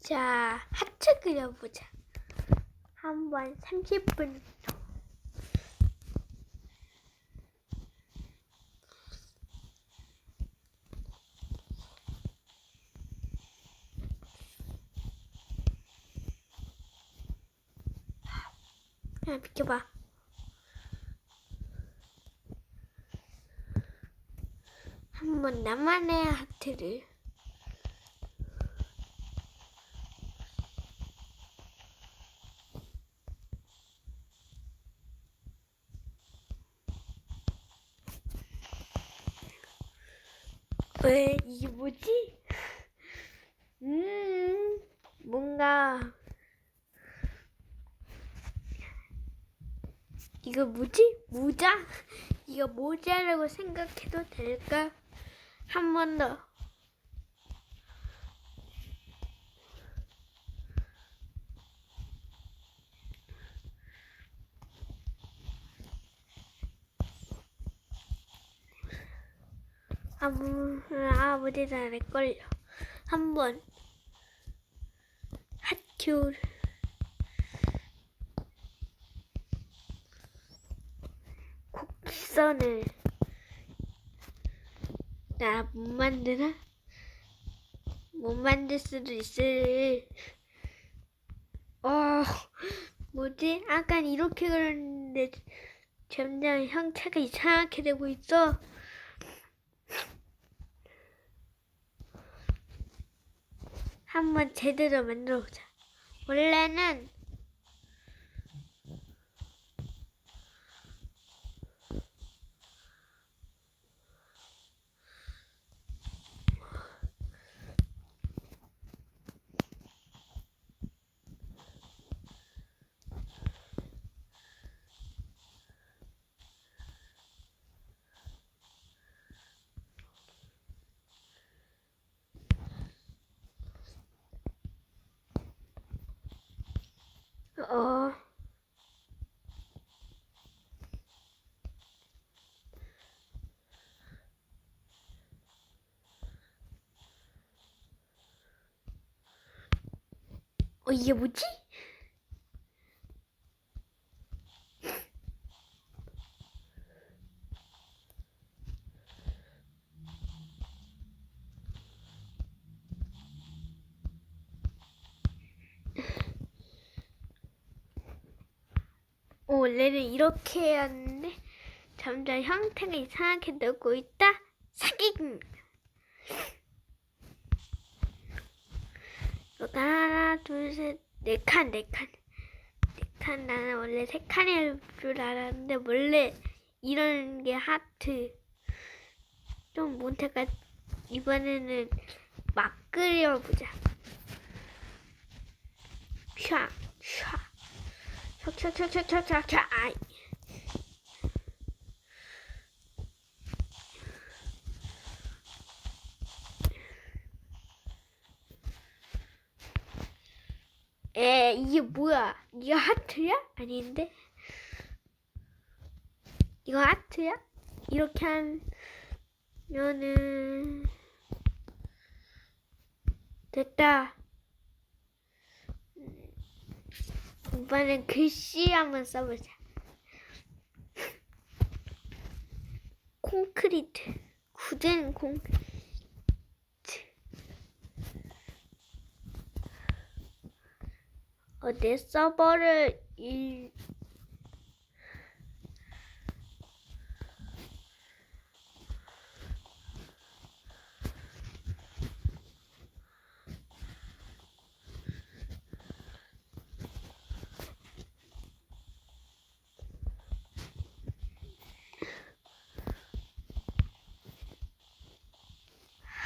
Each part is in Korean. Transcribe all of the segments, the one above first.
자, 하트 그려보자. 한번 30분 정도. 야, 비켜봐. 한번 나만의 하트를. 왜 이게 뭐지? 음, 뭔가 이거 뭐지? 모자? 이거 모자라고 생각해도 될까? 한 번 더. 아무 아무데나 안 걸려. 한 번 학교 곡선을 나 못 만드나? 못 만들 수도 있을. 어 뭐지? 아까 이렇게 그렸는데 점점 형태가 이상하게 되고 있어. 한번 제대로 만들어 보자. 원래는 어 어, 이게 뭐 원래는 이렇게 해야 하는데 점점 형태가 이상하게 되고 있다. 사기입니다. 하나, 둘, 셋, 네 칸, 네 칸. 네 칸, 나는 원래 세 칸일 줄 알았는데, 원래 이런 게 하트. 좀 몬테가 이번에는 막 그려보자. 샤, 샤. 촥촥촥촥촥촥 아이. 에 이게 뭐야? 이거 하트야? 아닌데? 이거 하트야? 이렇게 하면은 됐다. 이번엔 글씨 한번 써보자. 콘크리트. 굳은 콘크리트. 어, 내 서버를 일...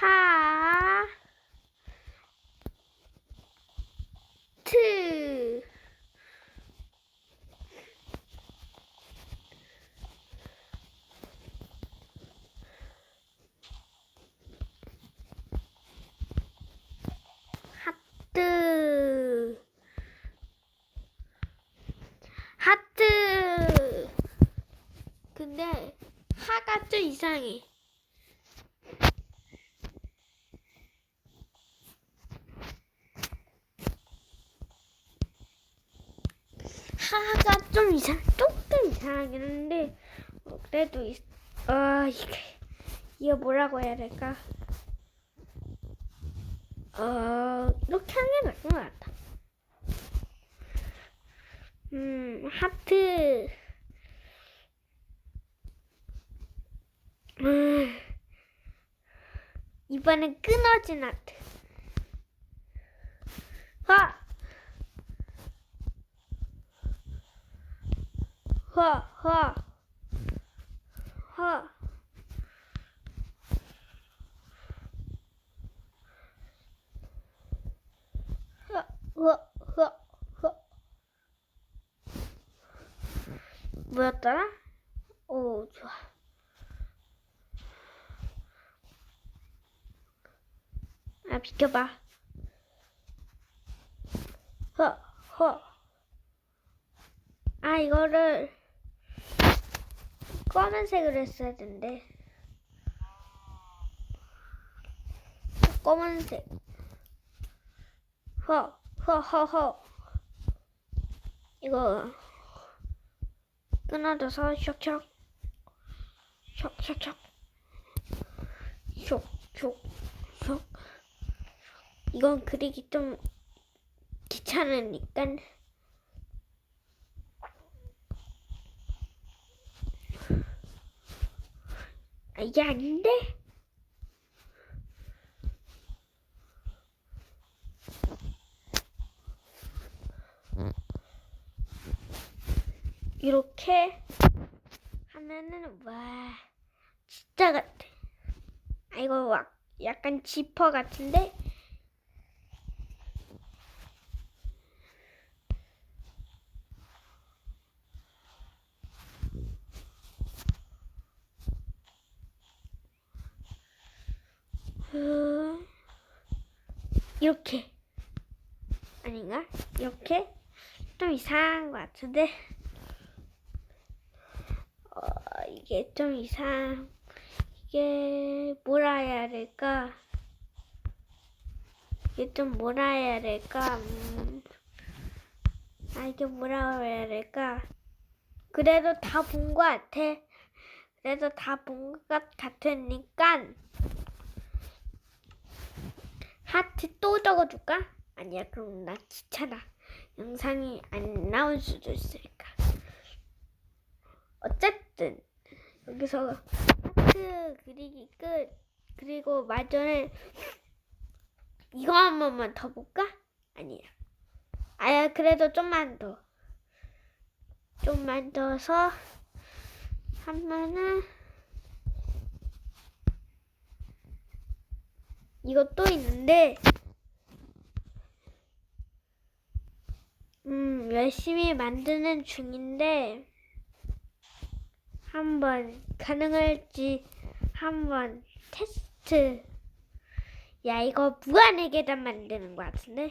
하, 트. 하트. 하트. 근데 하가 좀 이상해. 하가 좀 이상, 조금 이상하긴 한데, 어, 그래도, 있, 어, 이게, 이거 뭐라고 해야 될까? 어, 이렇게 하는 게 나은 것 같아. 음, 하트. 음, 이번엔 끊어진 하트. 화! 화, 화, 화. 화, 화, 화, 화. 뭐였더라? 오, 좋아. 아, 비켜봐. 허, 허. 아, 이거를 검은색으로 했어야 된대. 검은색. 허, 허, 허, 허. 이거 끊어져서 슉슉. 슉슉슉. 슉슉. 슉. 이건 그리기 좀 귀찮으니까. 아, 이게 아닌데? 이렇게 하면은 와 진짜 같아. 아 이거 와- 약간 지퍼 같은데? 음, 이렇게 아닌가? 이렇게 좀 이상한 것 같은데 어, 이게 좀 이상 이게 뭐라 해야 될까? 이게 좀 뭐라 해야 될까? 음, 아 이게 뭐라 해야 될까? 그래도 다 본 것 같아. 그래도 다 본 것 같으니까 하트 또 적어줄까? 아니야, 그럼 나 귀찮아. 영상이 안 나올 수도 있으니까. 어쨌든 여기서 하트 그리기 끝. 그리고 마전에 이거 한 번만 더 볼까? 아니야. 아야, 그래도 좀만 더. 좀만 더서 하면은 또 있는데, 음, 열심히 만드는 중인데, 한번 가능할지 한번 테스트. 야, 이거 무한의 계단 만드는 것 같은데?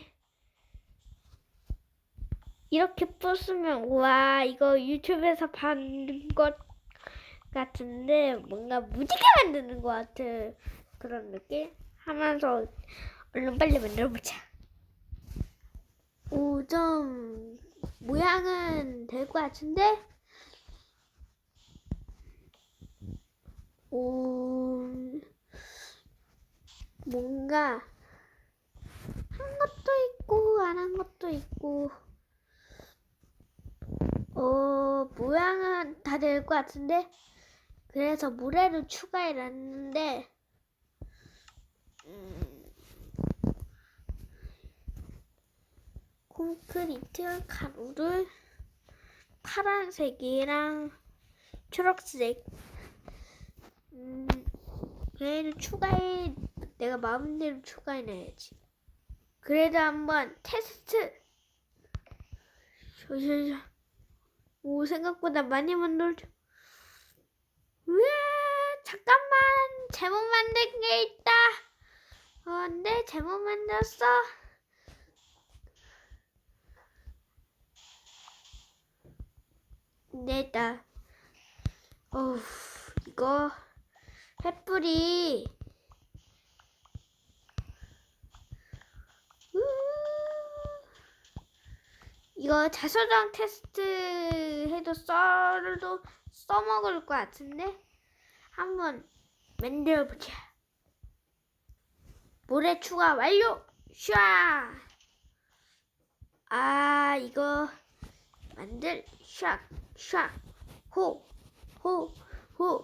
이렇게 부수면, 와, 이거 유튜브에서 봤는 것 같은데, 뭔가 무지개 만드는 것 같은 그런 느낌? 하면서 얼른 빨리 만들어보자. 오, 좀 모양은 될 것 같은데? 오, 뭔가 한 것도 있고 안 한 것도 있고 어, 모양은 다 될 것 같은데? 그래서 모래를 추가해 놨는데 음, 콘크리트 가루를 파란색이랑 초록색 음, 얘를 추가해 내가 마음대로 추가해놔야지. 그래도 한번 테스트! 저저저 오 생각보다 많이 만들죠? 우와 잠깐만! 잘못 만든 게 있다 어, 네, 잘못 만들었어. 네다. 어우, 이거 횃불이 우, 이거 자소정 테스트 해도 썰도 써먹을 것 같은데 한번 만들어 보자. 모래 추가 완료. 샤. 아 이거 만들 샥 샥 호 호호호호헤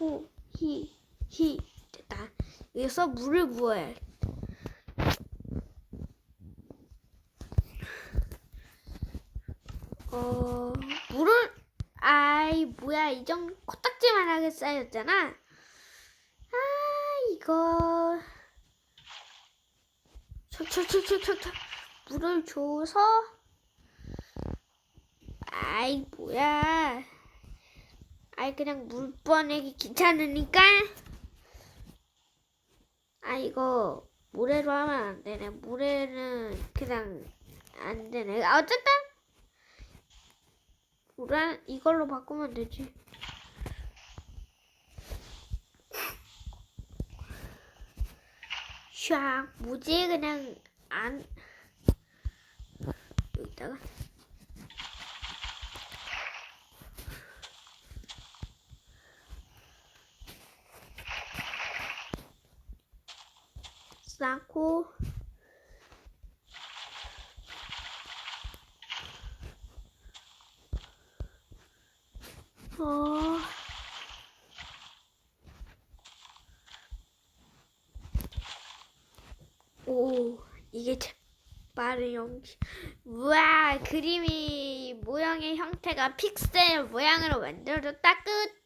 호히호히 됐다. 여기서 물을 부어야 해. 어 물을 아이 뭐야 이 정도 코딱지만하게 쌓였잖아. 아 이거. 척척척척척척 물을 줘서. 아이 뭐야. 아이 그냥 물 뻔내기 귀찮으니까. 아 이거 모래로 하면 안 되네. 모래는 그냥 안 되네. 아, 어쨌든. 모래 이걸로 바꾸면 되지 샥 뭐지? 그냥 안 여기다가. 쌓고. 어 오, 이게 참 빠른 연기. 우와, 그림이 모양의 형태가 픽셀 모양으로 만들어졌다 끝.